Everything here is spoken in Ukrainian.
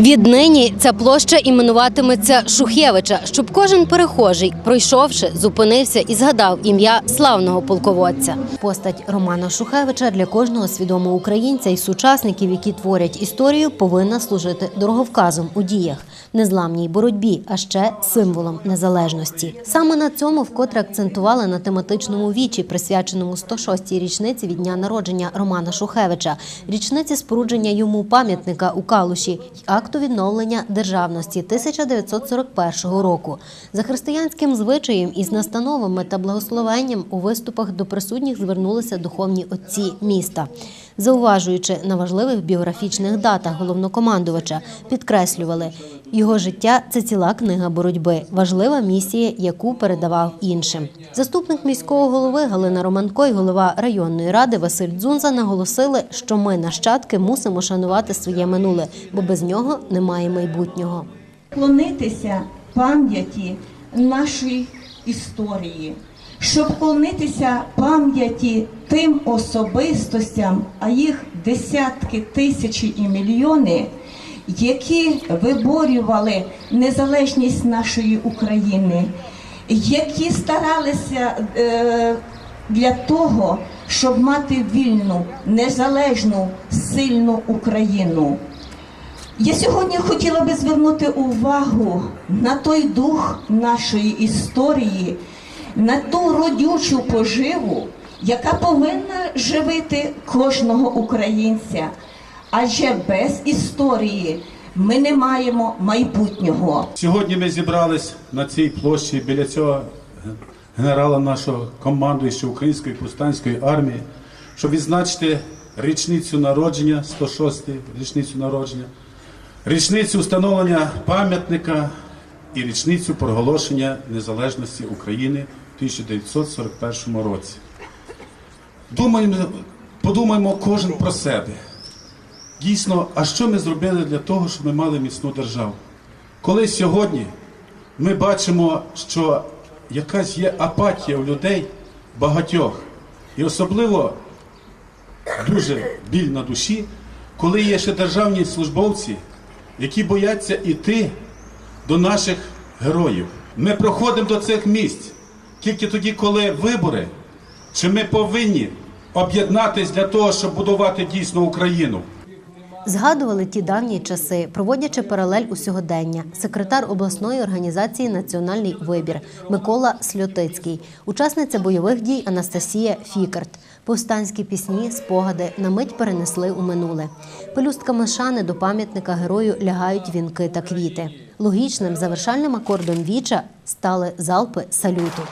Віднині ця площа іменуватиметься Шухевича, щоб кожен перехожий, пройшовши, зупинився і згадав ім'я славного полководця. Постать Романа Шухевича для кожного свідомого українця і сучасників, які творять історію, повинна служити дороговказом у діях, незламній боротьбі, а ще символом незалежності. Саме на цьому вкотре акцентували на тематичному вічі, присвяченому 106-й річниці від дня народження Романа Шухевича, річниці спорудження йому пам'ятника у Калуші й акту відновлення державності 1941 року. За християнським звичаєм із настановами та благословенням у виступах до присутніх звернулися духовні отці міста. Зауважуючи на важливих біографічних датах головнокомандувача, підкреслювали, його життя це ціла книга боротьби, важлива місія, яку передавав іншим. Заступник міського голови Галина Романко і голова районної ради Василь Дзунза наголосили, що ми, нащадки, мусимо шанувати своє минуле, бо без нього немає майбутнього. Клонитися пам'яті нашої історії, щоб клонитися пам'яті тим особистостям, а їх десятки тисячі і мільйони, які виборювали незалежність нашої України, які старалися е, для того, щоб мати вільну, незалежну, сильну Україну. Я сьогодні хотіла би звернути увагу на той дух нашої історії, на ту родючу поживу, яка повинна живити кожного українця. Адже без історії ми не маємо майбутнього. Сьогодні ми зібрались на цій площі біля цього генерала нашого командуючого Української повстанської армії, щоб відзначити річницю народження, 106 річницю народження, річницю встановлення пам'ятника і річницю проголошення незалежності України в 1941 році. Думаємо, подумаємо кожен про себе. Дійсно, а що ми зробили для того, щоб ми мали міцну державу? Коли сьогодні ми бачимо, що якась є апатія у людей багатьох, і особливо дуже біль на душі, коли є ще державні службовці, які бояться йти до наших героїв. Ми проходимо до цих місць тільки тоді, коли вибори, чи ми повинні об'єднатись для того, щоб будувати дійсно Україну. Згадували ті давні часи, проводячи паралель у сьогодення. Секретар обласної організації Національний вибір Микола Сльотицький, учасниця бойових дій Анастасія Фікарт. Повстанські пісні, спогади на мить перенесли у минуле. Пелюстками шани до пам'ятника герою лягають вінки та квіти. Логічним завершальним акордом віча стали залпи салюту.